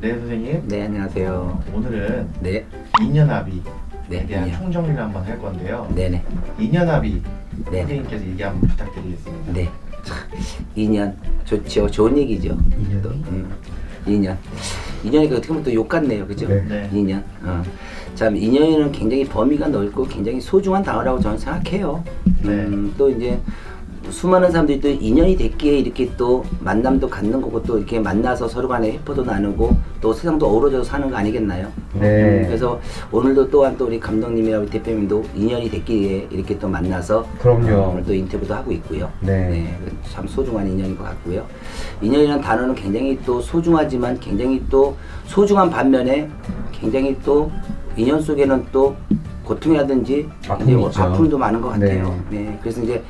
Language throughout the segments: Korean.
네 선생님 네, 안녕하세요. 오늘은 네, 인연합의에 네, 대한 인연. 총정리를 한번 할 건데요. 네네, 인연합의 네. 선생님께서 얘기 한번 부탁드리겠습니다. 네. 참, 2년 좋죠. 좋은 얘기죠. 인연이? 또, 음, 2년. 2년이니까 어떻게 보면 또 욕 같네요. 그죠? 네. 네. 2년. 어. 참, 2년은 굉장히 범위가 넓고 굉장히 소중한 단어라고 저는 생각해요. 네. 음, 또 이제 수많은 사람들이 또 인연이 됐기에 이렇게 또 만남도 갖는 거고 또 이렇게 만나서 서로 간에 해포도 나누고 또 세상도 어우러져서 사는 거 아니겠나요? 네. 그래서 오늘도 또한 또 우리 감독님이랑 우리 대표님도 인연이 됐기에 이렇게 또 만나서 그럼요. 어, 오늘 또 인터뷰도 하고 있고요. 네. 참 소중한 인연인 것 같고요. 인연이라는 단어는 굉장히 또 소중하지만 굉장히 또 소중한 반면에 굉장히 또 인연 속에는 또 고통이라든지. 아픔도 많은 것 같아요. 네. 그래서 이제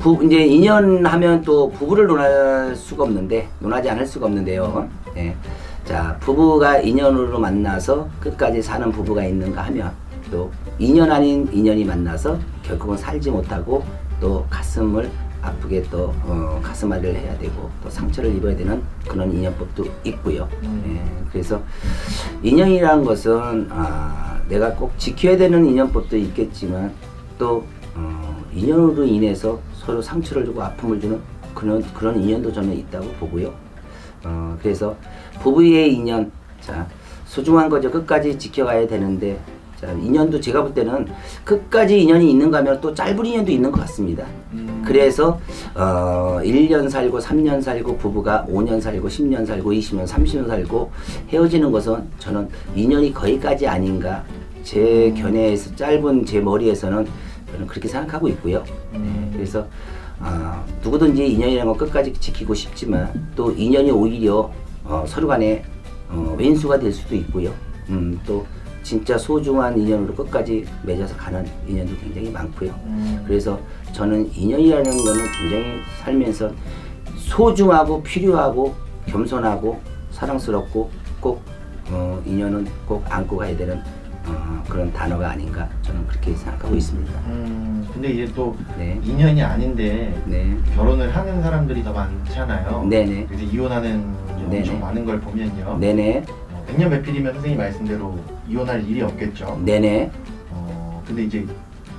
부 이제 인연 하면 또 부부를 논할 수가 없는데 논하지 않을 수가 없는데요. 네. 자 부부가 인연으로 만나서 끝까지 사는 부부가 있는가 하면 또 인연 아닌 인연이 만나서 결국은 살지 못하고 또 가슴을 아프게 또 어, 가슴앓이를 해야 되고 또 상처를 입어야 되는 그런 인연법도 있고요. 음. 예, 그래서 인연이라는 것은 아, 내가 꼭 지켜야 되는 인연법도 있겠지만 또 어, 인연으로 인해서 서로 상처를 주고 아픔을 주는 그런 그런 인연도 저는 있다고 보고요. 어, 그래서 부부의 인연, 자 소중한 거죠. 끝까지 지켜가야 되는데, 자 인연도 제가 볼 때는 끝까지 인연이 있는가 하면 또 짧은 인연도 있는 것 같습니다. 음, 그래서 어 1년 살고 3년 살고 부부가 5년 살고 10년 살고 20년 30년 살고 헤어지는 것은 저는 인연이 거기까지 아닌가 제 견해에서 짧은 제 머리에서는 저는 그렇게 생각하고 있고요. 음. 그래서 아, 누구든지 인연이라는 건 끝까지 지키고 싶지만 또 인연이 오히려 어, 서로 간에 어, 왼수가 될 수도 있고요. 음, 또 진짜 소중한 인연으로 끝까지 맺어서 가는 인연도 굉장히 많고요. 음, 그래서 저는 인연이라는 거는 굉장히 살면서 소중하고 필요하고 겸손하고 사랑스럽고 꼭 어, 인연은 꼭 안고 가야 되는 어, 그런 단어가 아닌가 저는 그렇게 생각하고 있습니다. 음, 근데 이제 또 네, 인연이 아닌데 네, 결혼을 하는 사람들이 더 많잖아요. 네네. 그래서 이혼하는 게 엄청 네네. 많은 걸 보면요. 네네, 어, 100년 배필이면 선생님 말씀대로 이혼할 일이 없겠죠. 네네, 어, 근데 이제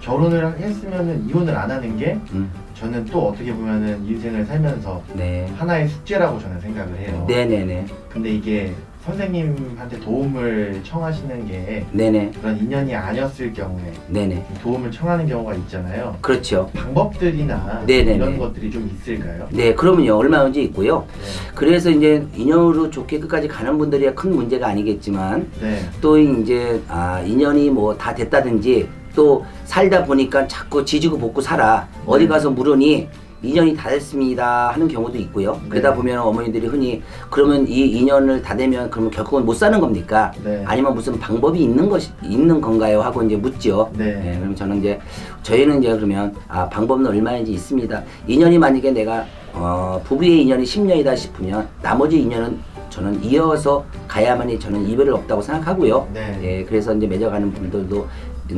결혼을 했으면은 이혼을 안 하는 게 음, 저는 또 어떻게 보면은 인생을 살면서 네, 하나의 숙제라고 저는 생각을 해요. 네네네, 근데 이게 선생님한테 도움을 청하시는 게 네네, 그런 인연이 아니었을 경우에 네네, 도움을 청하는 경우가 있잖아요. 그렇죠. 방법들이나 네네네. 이런 것들이 좀 있을까요? 네, 그러면요 얼마든지 있고요. 네. 그래서 이제 인연으로 좋게 끝까지 가는 분들이 큰 문제가 아니겠지만 네. 또 이제 아 인연이 뭐 다 됐다든지 또 살다 보니까 자꾸 지지고 볶고 살아 어디 네. 가서 물으니 인연이 다 됐습니다 하는 경우도 있고요 네. 그러다 보면 어머니들이 흔히 그러면 이 인연을 다 되면 그러면 결국은 못 사는 겁니까 네. 아니면 무슨 방법이 있는 것이 있는 건가요 하고 이제 묻죠 네. 그럼 저는 이제 저희는 이제 그러면 아 방법은 얼마인지 있습니다 인연이 만약에 내가 어 부부의 인연이 10년이다 싶으면 나머지 인연은 저는 이어서 가야만이 저는 이별을 없다고 생각하고요. 네. 예, 그래서 이제 맺어가는 분들도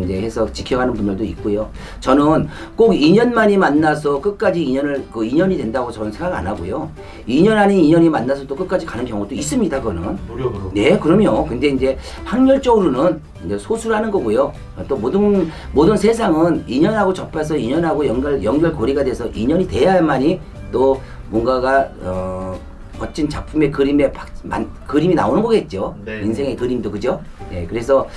이제 해서 지켜가는 분들도 있고요. 저는 꼭 인연만이 만나서 끝까지 인연을 그 인연이 된다고 저는 생각 안 하고요. 인연 아닌 인연이 만나서 또 끝까지 가는 경우도 있습니다. 그거는. 노력으로. 네, 그럼요. 근데 이제 확률적으로는 이제 소수라는 거고요. 또 모든 모든 세상은 인연하고 접해서 인연하고 연결 연결 고리가 돼서 인연이 돼야만이 또 뭔가가 어 멋진 작품의 그림에 박- 만- 그림이 나오는 거겠죠. 네. 인생의 그림도 그죠? 네, 그래서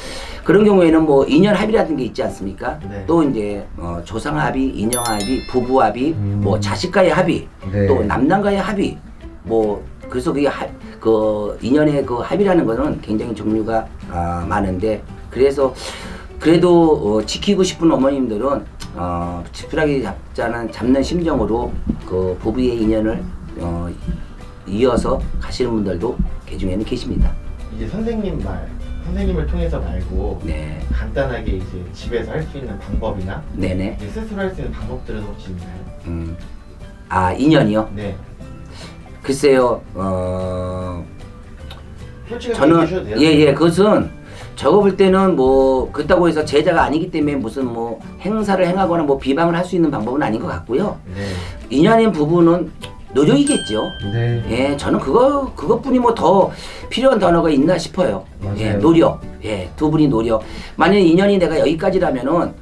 그런 경우에는 뭐 인연 합의라는 게 있지 않습니까? 네. 또 이제 어, 조상 합의, 인형 합의, 부부 합의, 음. 뭐 자식과의 합의, 네. 또 남남과의 합의, 뭐 그래서 그게 하, 그 인연의 그 합의라는 거는 굉장히 종류가 아, 많은데 그래서 그래도 어, 지키고 싶은 어머님들은 어, 지푸라기 잡자는 잡는 심정으로 그 부부의 인연을 어, 이어서 가시는 분들도 개 중에는 계십니다. 이제 선생님 말, 선생님을 통해서 말고 네, 간단하게 이제 집에서 할 수 있는 방법이나 네네. 이제 스스로 할 수 있는 방법들은 혹시 있나요? 음. 아 인연이요? 네. 글쎄요. 어, 솔직하게 저는 돼요. 예예 그것은 저거 볼 때는 뭐 그렇다고 해서 제자가 아니기 때문에 무슨 뭐 행사를 행하거나 뭐 비방을 할 수 있는 방법은 아닌 것 같고요. 네. 인연인 부부는 노력이겠죠. 네. 예, 저는 그거 그것뿐이 뭐 더 필요한 단어가 있나 싶어요. 맞아요. 예, 노력. 예, 두 분이 노력. 만약 인연이 내가 여기까지라면은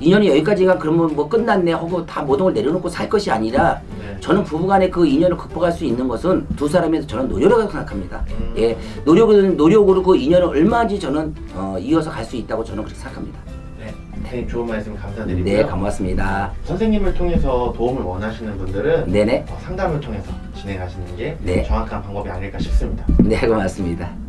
인연이 여기까지가 그러면 뭐 끝났네 하고 다 모든 걸 내려놓고 살 것이 아니라 네. 저는 부부간의 그 인연을 극복할 수 있는 것은 두 사람에서 저는 노력이라고 생각합니다. 음. 예, 노력은 노력으로 그 인연을 얼마든지 저는 어, 이어서 갈 수 있다고 저는 그렇게 생각합니다. 네. 선생님 좋은 말씀 감사드리고요. 네, 고맙습니다. 선생님을 통해서 도움을 원하시는 분들은 네네, 어, 상담을 통해서 진행하시는 게 네. 정확한 방법이 아닐까 싶습니다. 네, 고맙습니다.